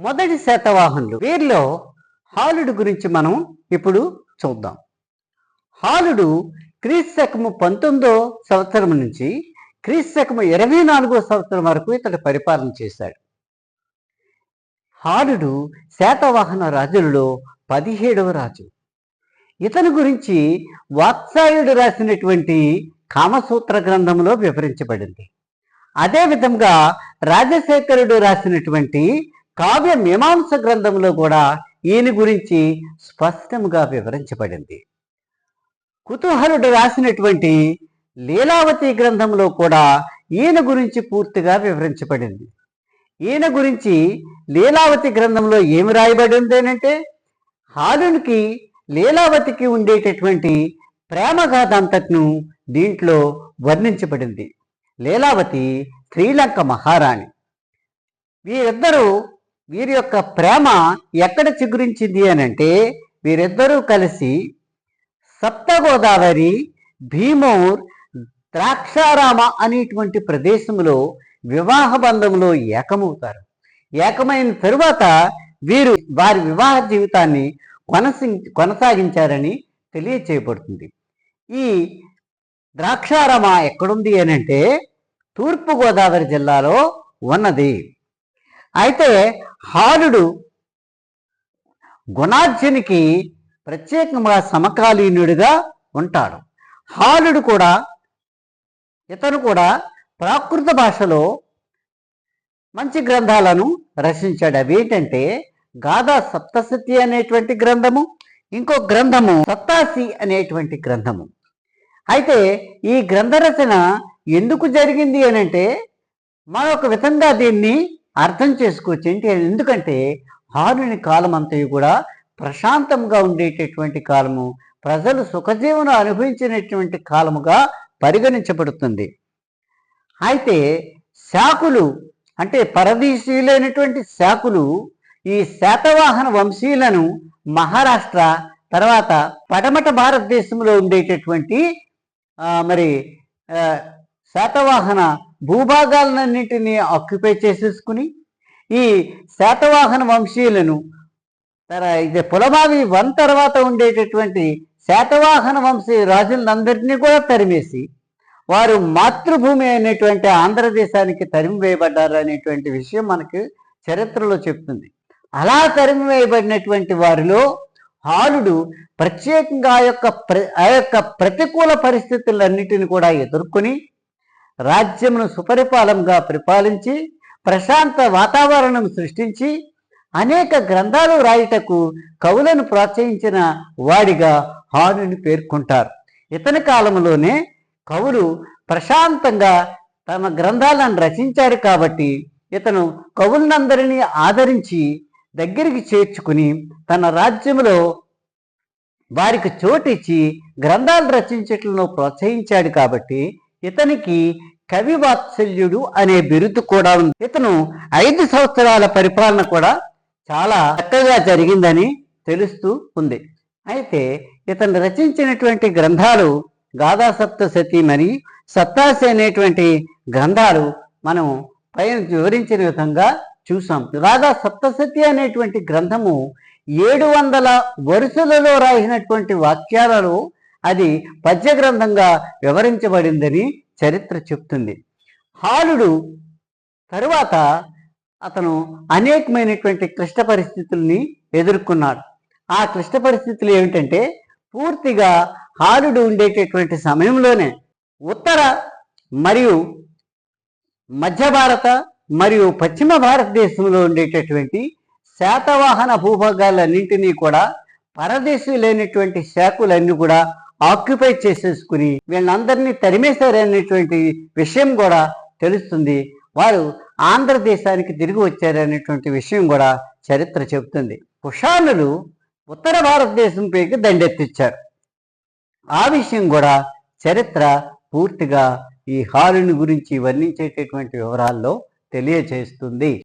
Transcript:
మొదటి శాతవాహనులు. వీరిలో హాలుడు గురించి మనం ఇప్పుడు చూద్దాం. హాలుడు క్రీస్తకము పంతొమ్మిదో సంవత్సరం నుంచి క్రీస్తు శకము ఇరవై నాలుగో సంవత్సరం వరకు ఇతడు పరిపాలన చేశాడు. హాలుడు శాతవాహన రాజులలో పదిహేడవ రాజు. ఇతని గురించి వాత్సాయుడు రాసినటువంటి కామసూత్ర గ్రంథంలో వివరించబడింది. అదే విధంగా రాజశేఖరుడు రాసినటువంటి కావ్య మీమాంస గ్రంథంలో కూడా ఈయన గురించి స్పష్టంగా వివరించబడింది. కుతూహలుడు రాసినటువంటి లీలావతి గ్రంథంలో కూడా ఈయన గురించి పూర్తిగా వివరించబడింది. ఈయన గురించి లీలావతి గ్రంథంలో ఏమి రాయబడింది అంటే హాలునికి లీలావతికి ఉండేటటువంటి ప్రేమగాథ అంతట్ను దీంట్లో వర్ణించబడింది. లీలావతి శ్రీలంక మహారాణి. వీరిద్దరూ వీరి యొక్క ప్రేమ ఎక్కడ చిగురించింది అని అంటే వీరిద్దరూ కలిసి సప్తగోదావరి భీమూర్ ద్రాక్షారామ అనేటువంటి ప్రదేశంలో వివాహ బంధంలో ఏకమవుతారు. ఏకమైన తరువాత వీరు వారి వివాహ జీవితాన్ని కొనసి కొనసాగించారని తెలియచేయబడుతుంది. ఈ ద్రాక్షారామ ఎక్కడుంది అని అంటే తూర్పుగోదావరి జిల్లాలో ఉన్నది. అయితే హాలుడు గుణార్జునికి ప్రత్యేకంగా సమకాలీనుడిగా ఉంటాడు. హాలుడు కూడా ఇతను కూడా ప్రాకృత భాషలో మంచి గ్రంథాలను రచించాడు. అవి ఏంటంటే గాథా సప్తసతి అనేటువంటి గ్రంథము ఇంకో గ్రంథము సప్తాసి అనేటువంటి గ్రంథము. అయితే ఈ గ్రంథ రచన ఎందుకు జరిగింది అని అంటే మరొక విధంగా దీన్ని అర్థం చేసుకోవచ్చు. ఏంటి ఎందుకంటే హారుని కాలం అంతయు కూడా ప్రశాంతంగా ఉండేటటువంటి కాలము ప్రజలు సుఖజీవనం అనుభవించినటువంటి కాలముగా పరిగణించబడుతుంది. అయితే శాకులు అంటే పరదీశీయులైనటువంటి శాకులు ఈ శాతవాహన వంశీయులను మహారాష్ట్ర తర్వాత పడమట భారతదేశంలో ఉండేటటువంటి మరి శాతవాహన భూభాగాలన్నింటినీ ఆక్యుపై చేసేసుకుని ఈ శాతవాహన వంశీయులను ఇది పులమావి వన్ తర్వాత ఉండేటటువంటి శాతవాహన వంశీ రాజులందరినీ కూడా తరిమేసి వారు మాతృభూమి అయినటువంటి ఆంధ్రదేశానికి తరిమి వేయబడ్డారు అనేటువంటి విషయం మనకి చరిత్రలో చెప్తుంది. అలా తరిమి వేయబడినటువంటి వారిలో హాలుడు ప్రత్యేకంగా ఆ యొక్క ప్ర ఆ యొక్క ప్రతికూల పరిస్థితులన్నిటిని కూడా ఎదుర్కొని రాజ్యమును సుపరిపాలనగా పరిపాలించి ప్రశాంత వాతావరణం సృష్టించి అనేక గ్రంథాలు రాయుటకు కవులను ప్రోత్సహించిన వాడిగా హానుని పేర్కొంటారు. ఇతని కాలంలోనే కవులు ప్రశాంతంగా తమ గ్రంథాలను రచించారు కాబట్టి ఇతను కవులందరినీ ఆదరించి దగ్గరికి చేర్చుకుని తన రాజ్యములో వారికి చోటిచ్చి గ్రంథాలు రచించట్లను ప్రోత్సహించాడు కాబట్టి ఇతనికి కవి వాత్సల్యుడు అనే బిరుదు కూడా ఉంది. ఇతను ఐదు సంవత్సరాల పరిపాలన కూడా చాలా చక్కగా జరిగిందని తెలుస్తూ ఉంది. అయితే ఇతను రచించినటువంటి గ్రంథాలు గాథా సప్తశతి మరియు సత్తాసి అనేటువంటి గ్రంథాలు మనం పైన వివరించిన విధంగా చూసాం. గాథా సప్తశతి అనేటువంటి గ్రంథము ఏడు వందల వరుసలలో రాసినటువంటి వాక్యాలలో అది పద్యగ్రంథంగా వివరించబడిందని చరిత్ర చెప్తుంది. హాలుడు తరువాత అతను అనేకమైనటువంటి క్లిష్ట పరిస్థితుల్ని ఎదుర్కొన్నాడు. ఆ క్లిష్ట పరిస్థితులు ఏమిటంటే పూర్తిగా హాలుడు ఉండేటటువంటి సమయంలోనే ఉత్తర మరియు మధ్య భారత మరియు పశ్చిమ భారతదేశంలో ఉండేటటువంటి శాతవాహన భూభాగాలన్నింటినీ కూడా పరదేశీయులైనటువంటి శాఖలన్నీ కూడా ఆక్యుపై చేసేసుకుని వీళ్ళందరినీ తరిమేశారనేటువంటి విషయం కూడా తెలుస్తుంది. వారు ఆంధ్రదేశానికి తిరిగి వచ్చారనేటువంటి విషయం కూడా చరిత్ర చెబుతుంది. కుషానులు ఉత్తర భారతదేశంపైకి దండెత్తిచ్చారు. ఆ విషయం కూడా చరిత్ర పూర్తిగా ఈ హాలుని గురించి వర్ణించేటటువంటి వివరాల్లో తెలియచేస్తుంది